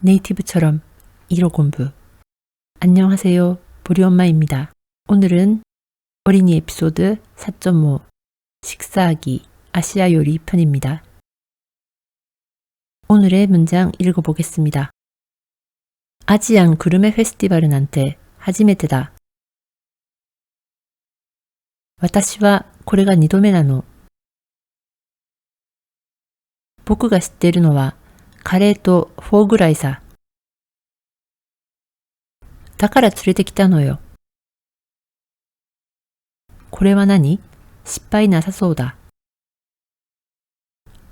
네이티브처럼 1호 공부. 안녕하세요. 보리 엄마입니다. 오늘은 어린이 에피소드 4.5 식사하기 아시아 요리 편입니다. 오늘의 문장 읽어보겠습니다. 아지안 구르메 페스티벌은 한테 初めてだ.私はこれが2度目なの。僕が知っているのは カレーとフォーぐらいさ。だから連れてきたのよ。これは何？失敗なさそうだ。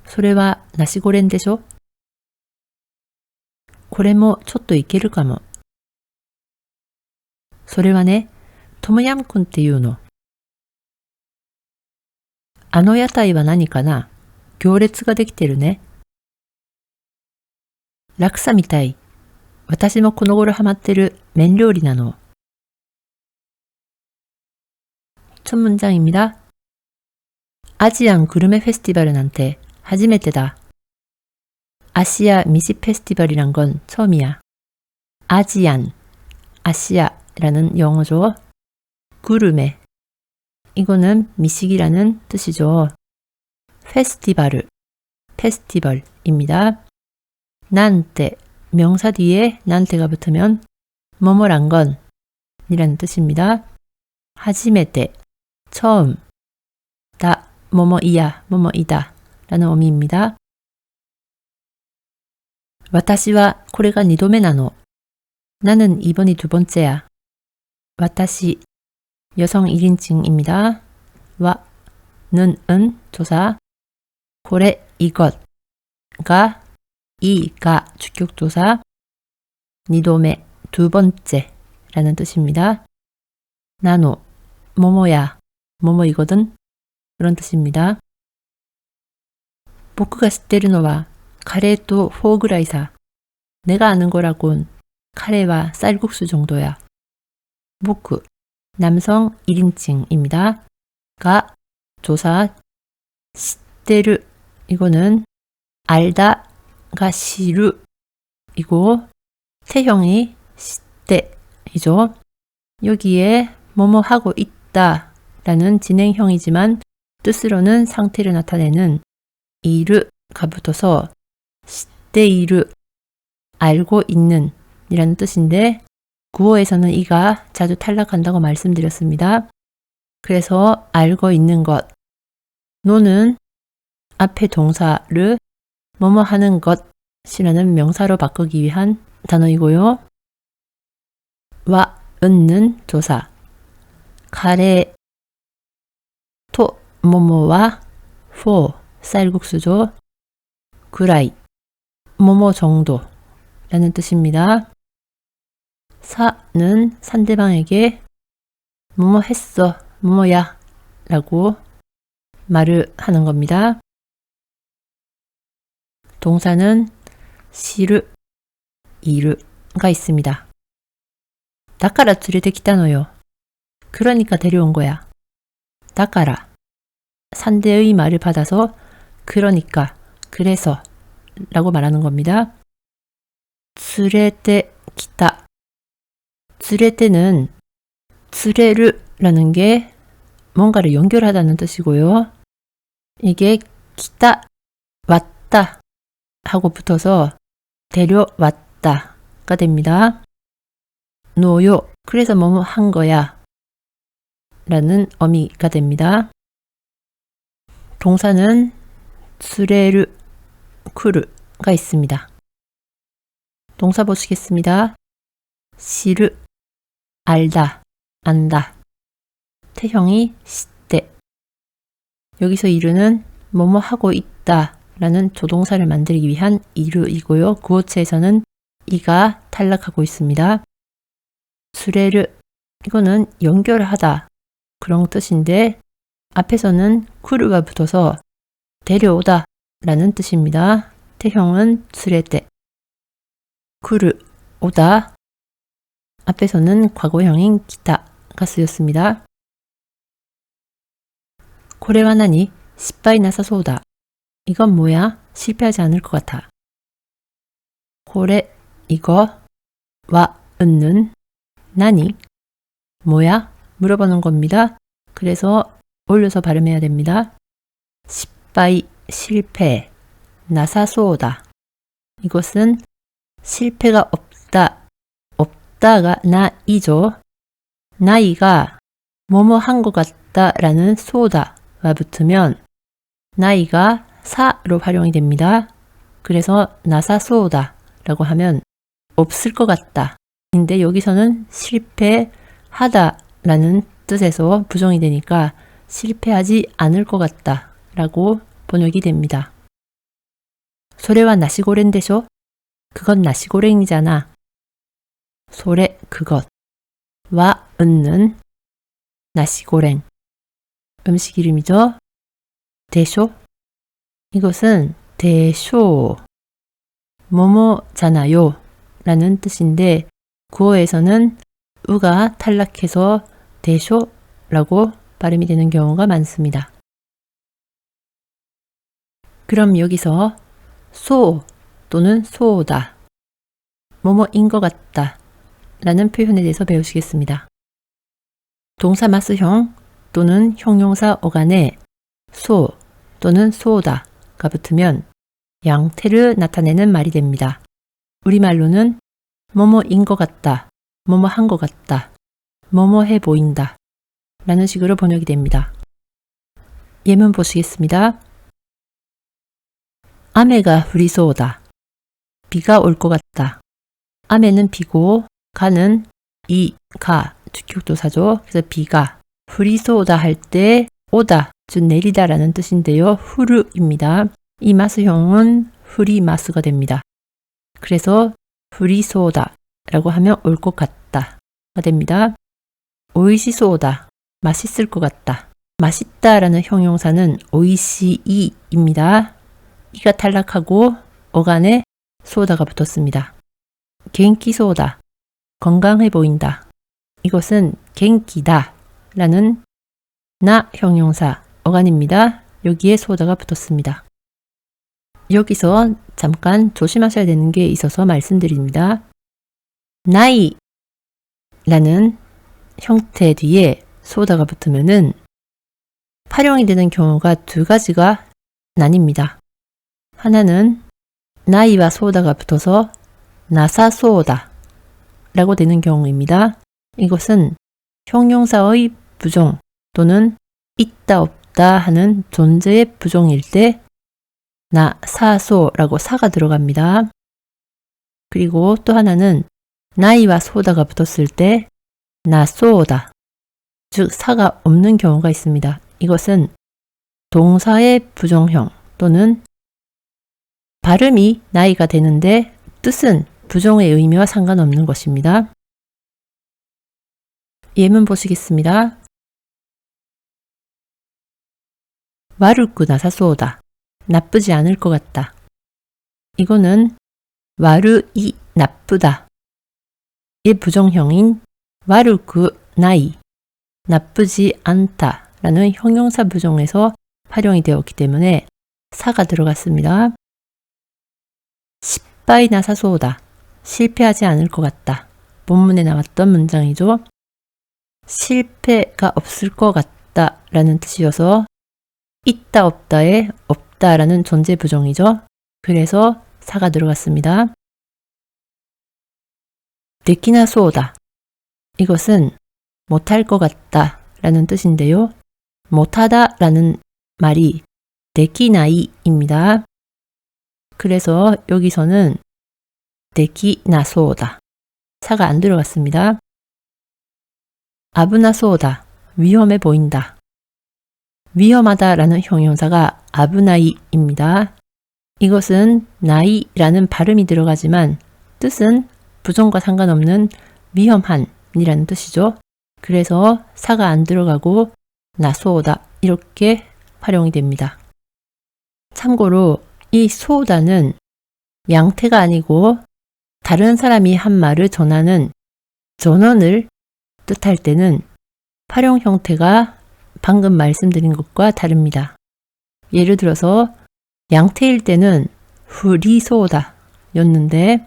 それはナシゴレンでしょ？これもちょっといけるかも。それはね、トムヤムクンっていうの。あの屋台は何かな？行列ができてるね。 ラクサみたい。私もこの頃ハマってる麺料理なの。첫 문장입니다. 아시안 그루메 페스티벌은 한테 初めてだ. 아시아 미식 페스티벌이란 건 처음이야. 아지안, 아시아라는 영어죠. 구르메, 이거는 미식이라는 뜻이죠. 페스티벌, 페스티벌입니다. 난테, 명사 뒤에 난테가 붙으면 뭐뭐란 건 이라는 뜻입니다. 하지메테, 처음, 다, 뭐뭐이야, 뭐뭐이다 라는 의미입니다. 私はこれが二度目なの. 나는 이번이 두 번째야. 私, 여성 1인칭입니다. 와, 는, 은, 조사. 고래, 이것가, 이가 주격조사. 니도메, 두 번째 라는 뜻입니다. 나노, 뭐뭐야, 뭐뭐이거든. 그런 뜻입니다. 僕が知ってるのはカレーとフォーぐらいさ. 내가 아는 거라곤 카레와 쌀국수 정도야. 僕, 남성 1인칭입니다. 가, 조사, 시테르, 이거는 알다 가 시루, 이고 태형이 시테이죠. 여기에 뭐뭐 하고 있다 라는 진행형이지만 뜻으로는 상태를 나타내는 이르가 붙어서 시테이르, 알고 있는 이라는 뜻인데 구어에서는 이가 자주 탈락한다고 말씀드렸습니다. 그래서 알고 있는 것. 노는 앞에 동사를 뭐뭐 하는 것이라는 명사로 바꾸기 위한 단어이고요. 와, 은는 조사. 카레, 토, 뭐뭐와 포, 쌀국수죠. 구라이, 뭐뭐 정도 라는 뜻입니다. 사는 상대방에게 뭐뭐 했어, 뭐뭐야 라고 말을 하는 겁니다. 동사는 시르, 이르가 있습니다. 다카라 連れてきたのよ. 그러니까 데려온 거야. 다카라 상대의 말을 받아서 그러니까, 그래서 라고 말하는 겁니다. 連れてきた 쓰레때는 쓰레르라는 게 뭔가를 연결하다는 뜻이고요. 이게 기다, 왔다 하고 붙어서 데려왔다가 됩니다. 노요, 그래서 뭐뭐 한 거야 라는 의미가 됩니다. 동사는 쓰레르, 쿠르가 있습니다. 동사 보시겠습니다. 시르, 알다, 안다. 태형이 시대. 여기서 이르는 뭐뭐 하고 있다 라는 조동사를 만들기 위한 이르이고요. 구어체에서는 이가 탈락하고 있습니다. 수레르 이거는 연결하다 그런 뜻인데 앞에서는 쿠르가 붙어서 데려오다 라는 뜻입니다. 태형은 수레대 쿠르 오다 앞에서는 과거형인 기타가 쓰였습니다. 고래와 나니失敗 나사소다. 이건 뭐야? 실패하지 않을 것 같아. 고래, 이거 와 은는 나니 뭐야? 물어보는 겁니다. 그래서 올려서 발음해야 됩니다.失敗 실패 나사소다 이것은 실패가 없다 없다가 나이죠. 나이가 뭐뭐 한 것 같다 라는 소다가 붙으면 나이가 사로 활용이 됩니다. 그래서 나사소다 라고 하면 없을 것 같다. 근데 여기서는 실패하다 라는 뜻에서 부정이 되니까 실패하지 않을 것 같다 라고 번역이 됩니다. 소래와 나시고랭데쇼? 그건 나시고랭이잖아. 소래 그것 와 은는 나시고랭 음식 이름이죠. 대쇼 이것은 대쇼 뭐뭐잖아요 라는 뜻인데 구어에서는 우가 탈락해서 대쇼라고 발음이 되는 경우가 많습니다. 그럼 여기서 소 또는 소다, 뭐뭐인 것 같다 라는 표현에 대해서 배우시겠습니다. 동사 마스형 또는 형용사 어간에 소 또는 소다 가 붙으면 양태를 나타내는 말이 됩니다. 우리말로는 뭐뭐인 것 같다, 뭐뭐 한 것 같다, 뭐뭐 해 보인다 라는 식으로 번역이 됩니다. 예문 보시겠습니다. 아메가 후리소다. 비가 올 것 같다. 아메는 비고 가는 이, 가, 주격도사죠. 그래서 비가 후리소다 할 때 오다, 즉 내리다라는 뜻인데요. 후르입니다. 이 마스형은 후리마스가 됩니다. 그래서 후리소다라고 하면 올 것 같다가 됩니다. 오이시소다, 맛있을 것 같다. 맛있다라는 형용사는 오이시이입니다. 이가 탈락하고 어간에 소다가 붙었습니다. 갱기 소다, 건강해 보인다. 이것은 갱기다 라는 나 형용사 어간입니다. 여기에 소다가 붙었습니다. 여기서 잠깐 조심하셔야 되는 게 있어서 말씀드립니다. 나이 라는 형태 뒤에 소다가 붙으면은 활용이 되는 경우가 두 가지가 나뉩니다. 하나는 나이와 소다가 붙어서 나사소다 라고 되는 경우입니다. 이것은 형용사의 부종 또는 있다 없다 하는 존재의 부종일 때 나 사소라고 사가 들어갑니다. 그리고 또 하나는 나이와 소다가 붙었을 때 나소다 즉 사가 없는 경우가 있습니다. 이것은 동사의 부정형 또는 발음이 나이가 되는데 뜻은 부정의 의미와 상관없는 것입니다. 예문 보시겠습니다. 와르쿠 나사소다. 나쁘지 않을 것 같다. 이거는 와르이 나쁘다. 의 부정형인 와르쿠 나이 나쁘지 않다 라는 형용사 부정에서 활용이 되었기 때문에 사가 들어갔습니다.失敗 나사소다. 실패하지 않을 것 같다. 본문에 나왔던 문장이죠. 실패가 없을 것 같다 라는 뜻이어서 있다 없다에 없다 라는 존재 부정이죠. 그래서 사가 들어갔습니다. 데키나 소다. 이것은 못할 것 같다 라는 뜻인데요. 못하다 라는 말이 데키나이입니다. 그래서 여기서는 데키나소다. 사가 안 들어갔습니다. 아브나소다. 위험해 보인다. 위험하다 라는 형용사가 아브나이입니다. 이것은 나이라는 발음이 들어가지만 뜻은 부정과 상관없는 위험한 이라는 뜻이죠. 그래서 사가 안 들어가고 나소다 이렇게 활용이 됩니다. 참고로 이 소다는 양태가 아니고 다른 사람이 한 말을 전하는 전원을 뜻할 때는 활용 형태가 방금 말씀드린 것과 다릅니다. 예를 들어서 양태일 때는 후리소다 였는데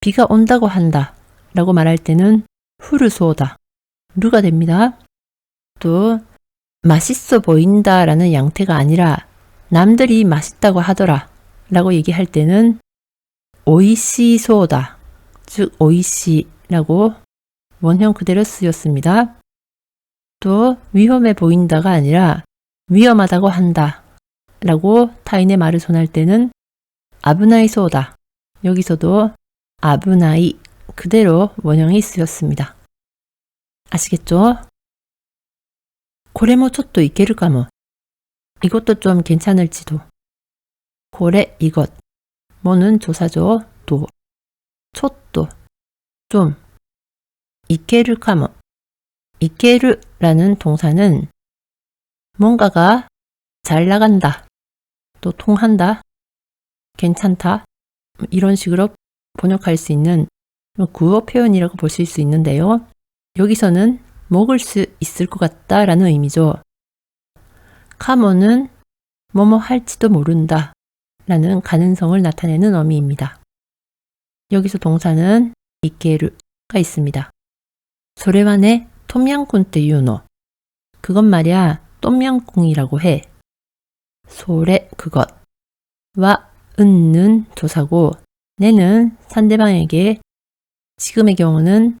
비가 온다고 한다 라고 말할 때는 후르소다 루가 됩니다. 또 맛있어 보인다 라는 양태가 아니라 남들이 맛있다고 하더라 라고 얘기할 때는 오이시소다 즉 오이시라고 원형 그대로 쓰였습니다. 또 위험해 보인다가 아니라 위험하다고 한다. 라고 타인의 말을 전할 때는 아브나이 소다. 여기서도 아브나이 그대로 원형이 쓰였습니다. 아시겠죠? 고래모 촛도 이케르까모. 이것도 좀 괜찮을지도. 고래 이것. 뭐는 조사죠 또 촛도. 좀. 이케르까모. 이케르 라는 동사는 뭔가가 잘 나간다 또 통한다 괜찮다 이런 식으로 번역할 수 있는 구어 표현이라고 보실 수 있는데요. 여기서는 먹을 수 있을 것 같다 라는 의미죠. 카모는 뭐뭐 할지도 모른다 라는 가능성을 나타내는 어미입니다. 여기서 동사는 이케르가 있습니다. 소레와네 톰양꿍 때 유노 그것 말이야 똠양꿍이라고 해. 소레 그것 와 은는 조사고 내는 상대방에게 지금의 경우는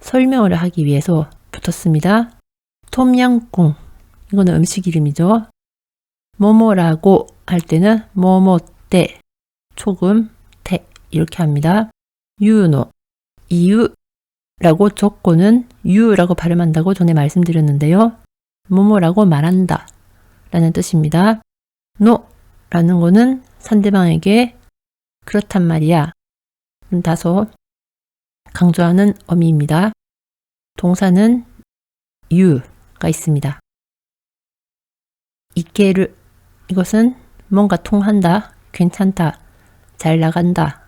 설명을 하기 위해서 붙었습니다. 톰양꿍 이거는 음식 이름이죠. 뭐뭐라고 할 때는 뭐뭐때 초금 태 이렇게 합니다. 유노 이유 라고 적고는 유라고 발음한다고 전에 말씀드렸는데요. 뭐뭐라고 말한다 라는 뜻입니다. 노라는 거는 상대방에게 그렇단 말이야. 음, 다소 강조하는 어미입니다. 동사는 유가 있습니다. 이케르 이것은 뭔가 통한다, 괜찮다, 잘 나간다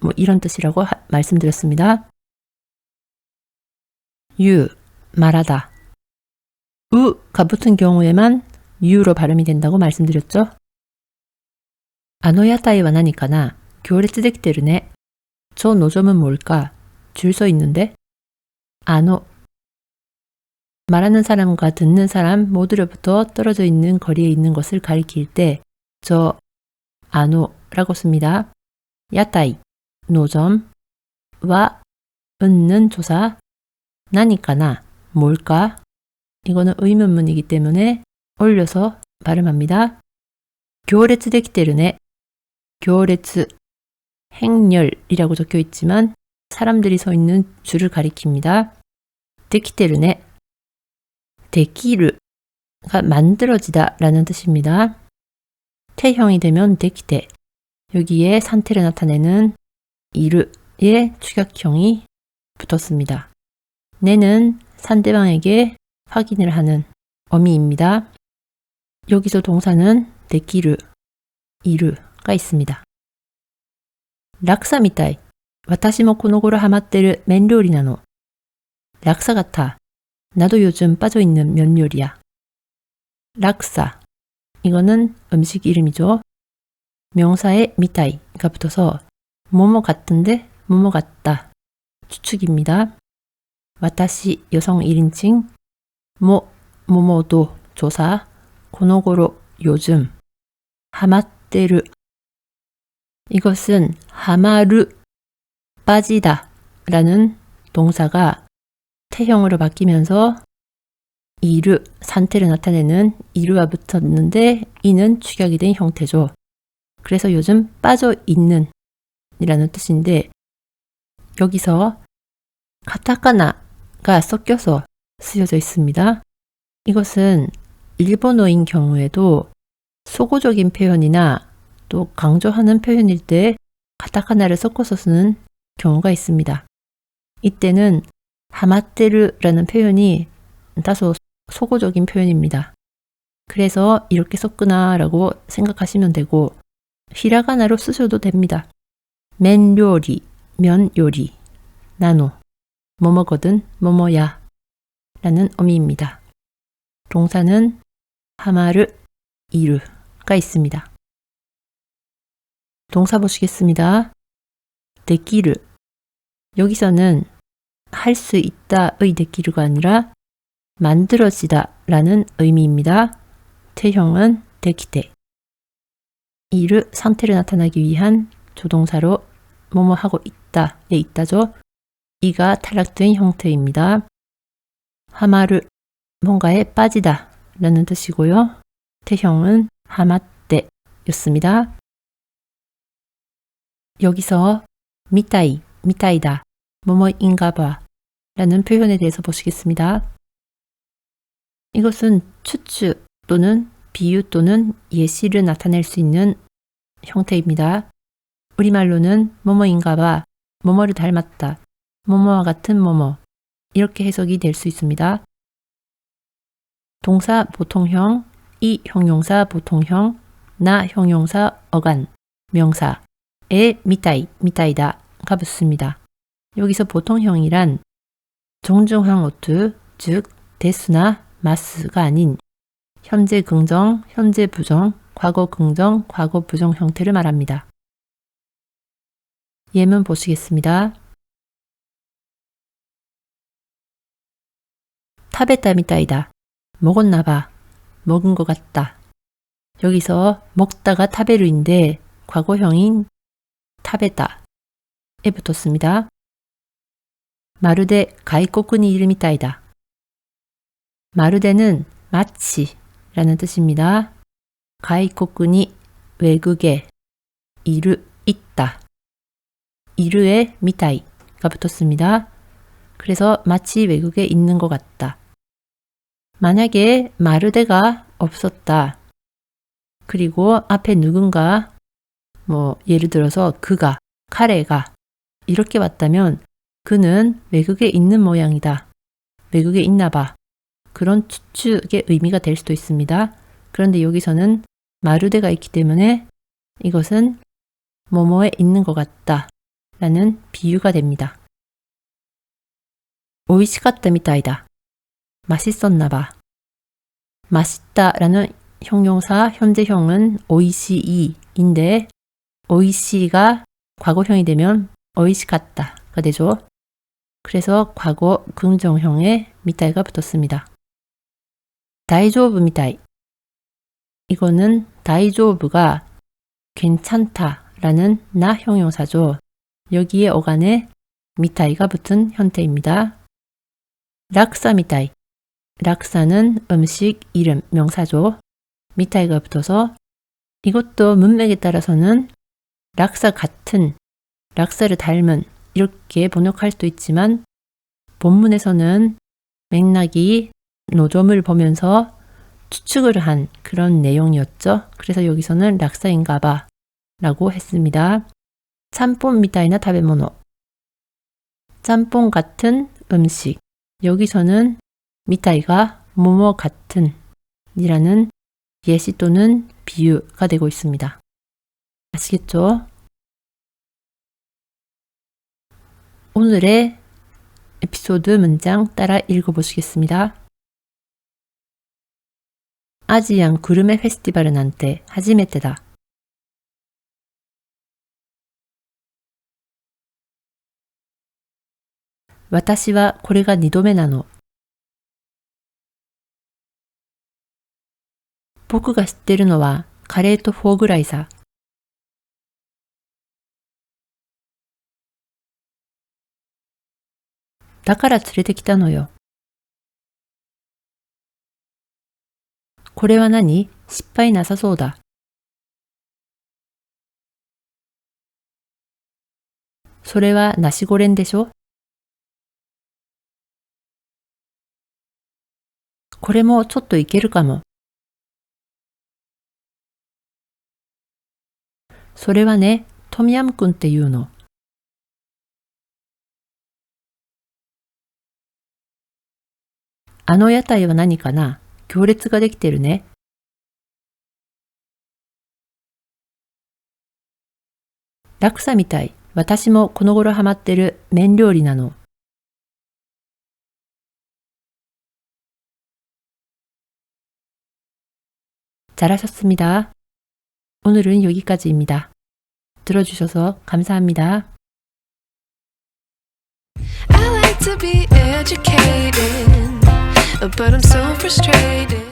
뭐 이런 뜻이라고 하- 말씀드렸습니다. 유 말하다 우가 붙은 경우에만 유로 발음이 된다고 말씀드렸죠. あの屋台は何かな行列できてるね。저 노점은 뭘까? 줄 서 있는데? 아노 말하는 사람과 듣는 사람 모두로부터 떨어져 있는 거리에 있는 것을 가리킬 때 저 아노라고 씁니다. 야타이 노점 와 은는 조사 나니까나 뭘까? 이거는 의문문이기 때문에 올려서 발음합니다. 교레츠 데키테르네. 교레츠 행렬이라고 적혀 있지만 사람들이 서 있는 줄을 가리킵니다. 데키테르네. 데키르가 만들어지다 라는 뜻입니다. 태형이 되면 데키테. 여기에 산태를 나타내는 이르의 축약형이 붙었습니다. 내는 상대방에게 확인을 하는 어미입니다. 여기서 동사는 데키르, 이르가 있습니다. 락사 미타이. 私もこの頃ハマってる麺料理なの. 락사 같아. 나도 요즘 빠져 있는 면 요리야. 락사. 이거는 음식 이름이죠. 명사에 미타이가 붙어서 뭐뭐 같은데 뭐뭐 같다. 추측입니다. 와타시 여성 1인칭 모 모모도 조사 고노고로 요즘 하마테르 이것은 하마르 빠지다 라는 동사가 태형으로 바뀌면서 이르 상태를 나타내는 이르와 붙었는데 이는 축약이 된 형태죠. 그래서 요즘 빠져 있는 이라는 뜻인데 여기서 카타카나가 섞여서 쓰여져 있습니다. 이것은 일본어인 경우에도 소고적인 표현이나 또 강조하는 표현일 때 카타카나를 섞어서 쓰는 경우가 있습니다. 이때는 하마테르라는 표현이 다소 소고적인 표현입니다. 그래서 이렇게 썼구나라고 생각하시면 되고 히라가나로 쓰셔도 됩니다. 면 요리, 면 요리, 나노, 뭐뭐거든, 뭐뭐야 라는 어미입니다. 동사는 하마르, 이르가 있습니다. 동사 보시겠습니다. 데키르 여기서는 할 수 있다의 데키르가 아니라 만들어지다 라는 의미입니다. 태형은 데키테. 이를 상태를 나타나기 위한 조동사로 뭐뭐 하고 있다에 있다죠. 이가 탈락된 형태입니다. 하마르 뭔가에 빠지다 라는 뜻이고요. 태형은 하마떼 였습니다. 여기서 미타이, 미타이다, 뭐뭐인가 봐 라는 표현에 대해서 보시겠습니다. 이것은 추측 또는 비유 또는 예시를 나타낼 수 있는 형태입니다. 우리말로는 뭐뭐인가 봐, 뭐뭐를 닮았다, 뭐뭐와 같은 뭐뭐 이렇게 해석이 될 수 있습니다. 동사 보통형, 이 형용사 보통형, 나 형용사 어간, 명사, 에 미타이, 미타이다가 붙습니다. 여기서 보통형이란 정중한 오투, 즉 데스나 마스가 아닌 현재 긍정, 현재 부정, 과거 긍정, 과거 부정 형태를 말합니다. 예문 보시겠습니다. 타베타 미타이다. 먹었나봐. 먹은 것 같다. 여기서 먹다가 타베르인데 과거형인 타베다에 붙었습니다. 마르데 가이코쿠니 이름이 따이다. 마르데는 마치 라는 뜻입니다. 가이코쿠니 외국에 이르 있다. 이르에 미타이가 붙었습니다. 그래서 마치 외국에 있는 것 같다. 만약에 마르데가 없었다. 그리고 앞에 누군가 뭐 예를 들어서 그가, 카레가 이렇게 왔다면 그는 외국에 있는 모양이다. 외국에 있나 봐. 그런 추측의 의미가 될 수도 있습니다. 그런데 여기서는 마르데가 있기 때문에 이것은 뭐뭐에 있는 것 같다. 라는 비유가 됩니다. 오이시카타 미타이다. 맛있었나 봐. 맛있다 라는 형용사 현재형은 오이시이인데 오이시가 과거형이 되면 오이시카타가 되죠. 그래서 과거 긍정형에 미타이가 붙었습니다. 다이조브 미타이 이거는 다이조브가 괜찮다라는 나 형용사죠. 여기에 어간에 미타이가 붙은 형태입니다. 락사 미타이 락사는 음식, 이름, 명사죠. 미타이가 붙어서 이것도 문맥에 따라서는 락사 같은, 락사를 닮은 이렇게 번역할 수도 있지만 본문에서는 맥락이 노점을 보면서 추측을 한 그런 내용이었죠. 그래서 여기서는 락사인가봐 라고 했습니다. 짬뽕 미타이나 타베모노 짬뽕 같은 음식 여기서는 미타이가 뭐뭐 같은 이라는 예시 또는 비유가 되고 있습니다. 아시겠죠? 오늘의 에피소드 문장 따라 읽어보시겠습니다. 아지안 구르메 페스티벌은 한테 初めてだ. 와타시와 これが2度目なの. 僕が知ってるのはカレーとフォーぐらいさ。だから連れてきたのよ。これは何？失敗なさそうだ。それはナシゴレンでしょ？これもちょっといけるかも。それはね、トミヤムくんっていうの。あの屋台は何かな行列ができてるね。ラクサみたい。私もこの頃ハマってる麺料理なの。잘하셨습니다 오늘은 여기까지입니다. 들어주셔서 감사합니다. to be educated, but I'm so frustrated.